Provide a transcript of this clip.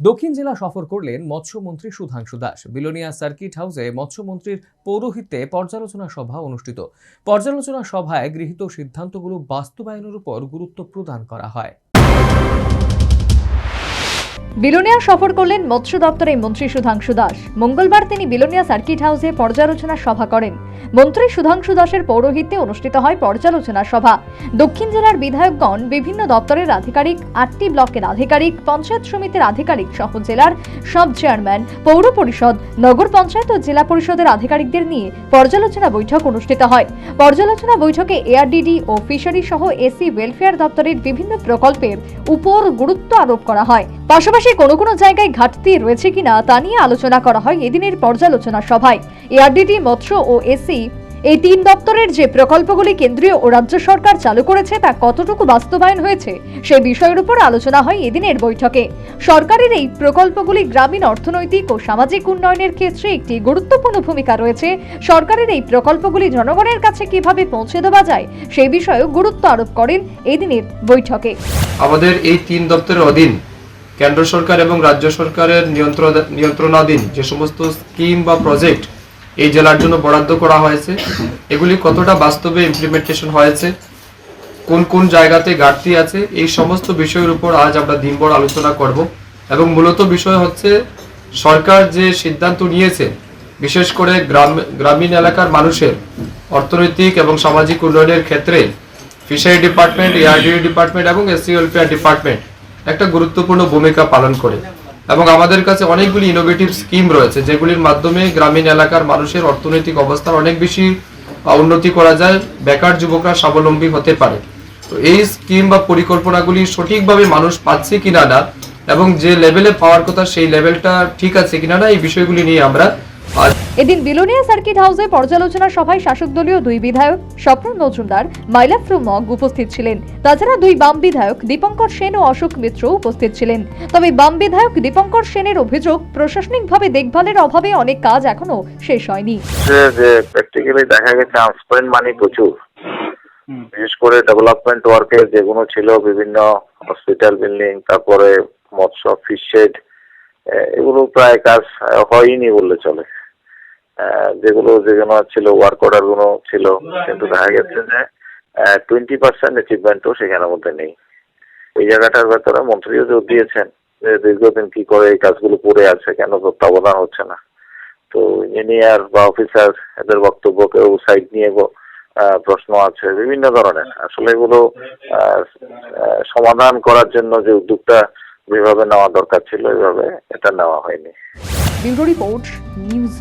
দক্ষিণ জেলা সফর করলেন মৎস্যমন্ত্রী সুধাংশু দাস। বিলোনিয়া সার্কিট হাউসে মৎস্যমন্ত্রীর পৌরোহিত্যে পর্যালোচনা সভা অনুষ্ঠিত। পর্যালোচনা সভায় গৃহীত সিদ্ধান্তগুলো বাস্তবায়নের উপর গুরুত্ব প্রদান করা হয়। বিলোনিয়া সফর করলেন মৎস্য দপ্তরের মন্ত্রী সুধাংশু দাস। মঙ্গলবার তিনি বিলোনিয়া সার্কিট হাউসে পর্যালোচনা সভা করেন। মন্ত্রী সুধাংশু দাসের পৌরোহিত্যে অনুষ্ঠিত হয় পর্যালোচনা সভা। দক্ষিণ জেলার বিধায়কগণ বিভিন্ন দপ্তরের আধিকারিক, আটটি ব্লকের আধিকারিক, পঞ্চায়েত সমিতির আধিকারিক সহ জেলার সব চেয়ারম্যান, পৌর পরিষদ, নগর পঞ্চায়েত ও জেলা পরিষদের আধিকারিকদের নিয়ে পর্যালোচনা বৈঠক অনুষ্ঠিত হয়। পর্যালোচনা বৈঠকে এআরডিডি ও ফিশারি সহ এসি ওয়েলফেয়ার দপ্তরের বিভিন্ন প্রকল্পের উপর গুরুত্ব আরোপ করা হয়। পাশাপাশি কোনো কোনো জায়গায় ঘাটতি রয়েছে কিনা তা নিয়ে আলোচনা করা হয় এদিনের পর্যালোচনা সভায়। এআরডিডি মৎস্য ও এসি এই তিন দপ্তরের যে প্রকল্পগুলি কেন্দ্রীয় ও রাজ্য সরকার চালু করেছে তা কতটুকু বাস্তবায়ন হয়েছে সে বিষয়ের উপর আলোচনা হয় এদিনের বৈঠকে। সরকারের এই প্রকল্পগুলি গ্রামীণ অর্থনৈতিক ও সামাজিক উন্নয়নের ক্ষেত্রে একটি গুরুত্বপূর্ণ ভূমিকা রয়েছে। সরকারের এই প্রকল্পগুলি জনগণের কাছে কীভাবে পৌঁছে দেওয়া যায় সেই বিষয়েও গুরুত্ব আরোপ করেন এদিনের বৈঠকে। আমাদের এই তিন দপ্তরের অধীন কেন্দ্র সরকার এবং রাজ্য সরকারের নিয়ন্ত্রণ নিয়ন্ত্রণাধীন যে সমস্ত স্কিম বা প্রজেক্ট এই জেলার জন্য বরাদ্দ করা হয়েছে, এগুলি কতটা বাস্তবে ইমপ্লিমেন্টেশন হয়েছে, কোন কোন জায়গাতে ঘাটতি আছে, এই সমস্ত বিষয়ের উপর আজ আমরা দিনভর আলোচনা করব। এবং মূলত বিষয় হচ্ছে সরকার যে সিদ্ধান্ত নিয়েছে, বিশেষ করে গ্রাম, গ্রামীণ এলাকার মানুষের অর্থনৈতিক এবং সামাজিক উন্নয়নের ক্ষেত্রে ফিশারি ডিপার্টমেন্ট এআরডিও ডিপার্টমেন্ট এবং এসসি ওয়েলফেয়ার ডিপার্টমেন্ট একটা গুরুত্বপূর্ণ ভূমিকা পালন করে। এবং আমাদের কাছে অনেকগুলি ইনোভেটিভ স্কিম রয়েছে, যেগুলির মাধ্যমে গ্রামীণ এলাকার মানুষের অর্থনৈতিক অবস্থার অনেক বেশি উন্নতি করা যায়, বেকার যুবকরা স্বাবলম্বী হতে পারে। তো এই স্কিম বা পরিকল্পনাগুলি সঠিকভাবে মানুষ পাচ্ছে কিনা না, এবং যে লেভেলে পাওয়ার কথা সেই লেভেলটা ঠিক আছে কিনা না, এই বিষয়গুলি নিয়ে আমরা এদিন বিলোনিয়া সার্কিট হাউসে পর্যালোচনা সভায় শাসক দলীয় দুই বিধায়ক স্বপ্ন মজুমদার মাইলাফ্রু মগ উপস্থিত ছিলেন। তাছাড়া দুই বাম বিধায়ক দীপঙ্কর সেন ও অশোক মিত্র উপস্থিত ছিলেন। তবে বাম বিধায়ক দীপঙ্কর সেনের অভিযোগ প্রশাসনিকভাবে দেখভালের অভাবে অনেক কাজ এখনও শেষ হয়নি। প্র্যাকটিক্যালি দেখা গেছে আনস্পেন্ড মানি প্রচুর। বিশেষ করে ডেভেলপমেন্ট ওয়ার্কের যেগুলো ছিল বিভিন্ন হসপিটাল বিল্ডিং তারপরে মৎস্য ফিশ শেড এগুলো প্রায় কাজ হয়নি বললে চলে। যেগুলো যেগুলো ছিল ওয়ার্ক অর্ডারগুলো ছিল, কিন্তু দেখা গেছে যে টোয়েন্টি পার্সেন্ট অ্যাচিভমেন্টও সেখানের মধ্যে নেই। এই জায়গাটার ভেতরে মন্ত্রীও জোর দিয়েছেন যে, দীর্ঘদিন কি করে এই কাজগুলো পড়ে আছে কেন তত্ত্বাবধান হচ্ছে না। তো ইঞ্জিনিয়ার বা অফিসার এদের বক্তব্য কেউ সাইড নিয়ে প্রশ্ন আছে, বিভিন্ন ধরনের। আসলে এগুলো সমাধান করার জন্য যে উদ্যোগটা যেভাবে নেওয়া দরকার ছিল, এভাবে এটা নেওয়া হয়নি। Report, news